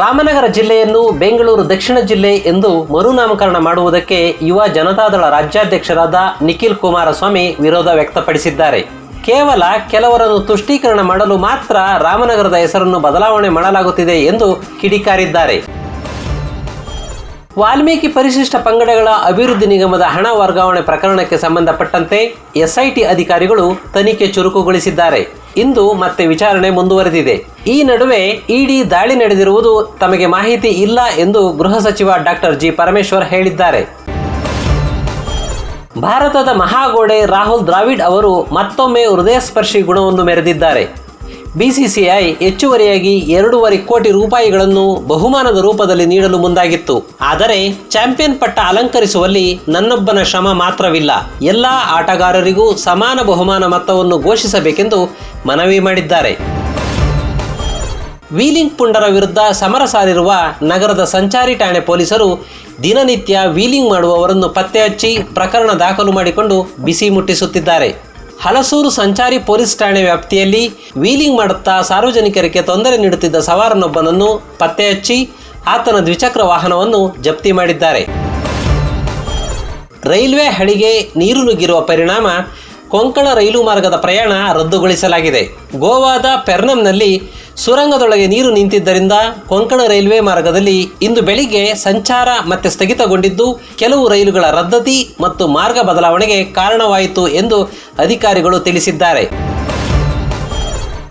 ರಾಮನಗರ ಜಿಲ್ಲೆಯನ್ನು ಬೆಂಗಳೂರು ದಕ್ಷಿಣ ಜಿಲ್ಲೆ ಎಂದು ಮರುನಾಮಕರಣ ಮಾಡುವುದಕ್ಕೆ ಯುವ ಜನತಾದಳ ರಾಜ್ಯಾಧ್ಯಕ್ಷರಾದ ನಿಖಿಲ್ ಕುಮಾರಸ್ವಾಮಿ ವಿರೋಧ ವ್ಯಕ್ತಪಡಿಸಿದ್ದಾರೆ. ಕೇವಲ ಕೆಲವರನ್ನು ತುಷ್ಟೀಕರಣ ಮಾಡಲು ಮಾತ್ರ ರಾಮನಗರದ ಹೆಸರನ್ನು ಬದಲಾವಣೆ ಮಾಡಲಾಗುತ್ತಿದೆ ಎಂದು ಕಿಡಿಕಾರಿದ್ದಾರೆ. ವಾಲ್ಮೀಕಿ ಪರಿಶಿಷ್ಟ ಪಂಗಡಗಳ ಅಭಿವೃದ್ಧಿ ನಿಗಮದ ಹಣ ವರ್ಗಾವಣೆ ಪ್ರಕರಣಕ್ಕೆ ಸಂಬಂಧಪಟ್ಟಂತೆ ಎಸ್ಐಟಿ ಅಧಿಕಾರಿಗಳು ತನಿಖೆ ಚುರುಕುಗೊಳಿಸಿದ್ದಾರೆ. ಇಂದು ಮತ್ತೆ ವಿಚಾರಣೆ ಮುಂದುವರೆದಿದೆ. ಈ ನಡುವೆ ಇಡಿ ದಾಳಿ ನಡೆದಿರುವುದು ತಮಗೆ ಮಾಹಿತಿ ಇಲ್ಲ ಎಂದು ಗೃಹ ಸಚಿವ ಡಾಕ್ಟರ್ ಜಿ ಪರಮೇಶ್ವರ್ ಹೇಳಿದ್ದಾರೆ. ಭಾರತದ ಮಹಾಗೋಡೆ ರಾಹುಲ್ ದ್ರಾವಿಡ್ ಅವರು ಮತ್ತೊಮ್ಮೆ ಹೃದಯಸ್ಪರ್ಶಿ ಗುಣವನ್ನು ಮೆರೆದಿದ್ದಾರೆ. ಬಿಸಿಸಿಐ ಹೆಚ್ಚುವರಿಯಾಗಿ ಎರಡೂವರೆ ಕೋಟಿ ರೂಪಾಯಿಗಳನ್ನು ಬಹುಮಾನದ ರೂಪದಲ್ಲಿ ನೀಡಲು ಮುಂದಾಗಿತ್ತು. ಆದರೆ ಚಾಂಪಿಯನ್ ಪಟ್ಟ ಅಲಂಕರಿಸುವಲ್ಲಿ ನನ್ನೊಬ್ಬನ ಶ್ರಮ ಮಾತ್ರವಿಲ್ಲ. ಎಲ್ಲ ಆಟಗಾರರಿಗೂ ಸಮಾನ ಬಹುಮಾನ ಮೊತ್ತವನ್ನು ಘೋಷಿಸಬೇಕೆಂದು ಮನವಿ ಮಾಡಿದ್ದಾರೆ. ವೀಲಿಂಗ್ ಪುಂಡರ ವಿರುದ್ಧ ಸಮರ ಸಾರಿರುವ ನಗರದ ಸಂಚಾರಿ ಠಾಣೆ ಪೊಲೀಸರು ದಿನನಿತ್ಯ ವೀಲಿಂಗ್ ಮಾಡುವವರನ್ನು ಪತ್ತೆ ಹಚ್ಚಿ ಪ್ರಕರಣ ದಾಖಲು ಮಾಡಿಕೊಂಡು ಬಿಸಿ ಮುಟ್ಟಿಸುತ್ತಿದ್ದಾರೆ. ಹಲಸೂರು ಸಂಚಾರಿ ಪೊಲೀಸ್ ಠಾಣೆ ವ್ಯಾಪ್ತಿಯಲ್ಲಿ ವೀಲಿಂಗ್ ಮಾಡುತ್ತಾ ಸಾರ್ವಜನಿಕರಿಗೆ ತೊಂದರೆ ನೀಡುತ್ತಿದ್ದ ಸವಾರನೊಬ್ಬನನ್ನು ಪತ್ತೆ ಹಚ್ಚಿ ಆತನ ದ್ವಿಚಕ್ರ ವಾಹನವನ್ನು ಜಪ್ತಿ ಮಾಡಿದ್ದಾರೆ. ರೈಲ್ವೆ ಹಳಿಗೆ ನೀರು ನುಗ್ಗಿರುವ ಪರಿಣಾಮ ಕೊಂಕಣ ರೈಲು ಮಾರ್ಗದ ಪ್ರಯಾಣ ರದ್ದುಗೊಳಿಸಲಾಗಿದೆ. ಗೋವಾದ ಪೆರ್ನಂನಲ್ಲಿ ಸುರಂಗದೊಳಗೆ ನೀರು ನಿಂತಿದ್ದರಿಂದ ಕೊಂಕಣ ರೈಲ್ವೆ ಮಾರ್ಗದಲ್ಲಿ ಇಂದು ಬೆಳಿಗ್ಗೆ ಸಂಚಾರ ಮತ್ತೆ ಸ್ಥಗಿತಗೊಂಡಿದ್ದು, ಕೆಲವು ರೈಲುಗಳ ರದ್ದತಿ ಮತ್ತು ಮಾರ್ಗ ಬದಲಾವಣೆಗೆ ಕಾರಣವಾಯಿತು ಎಂದು ಅಧಿಕಾರಿಗಳು ತಿಳಿಸಿದ್ದಾರೆ.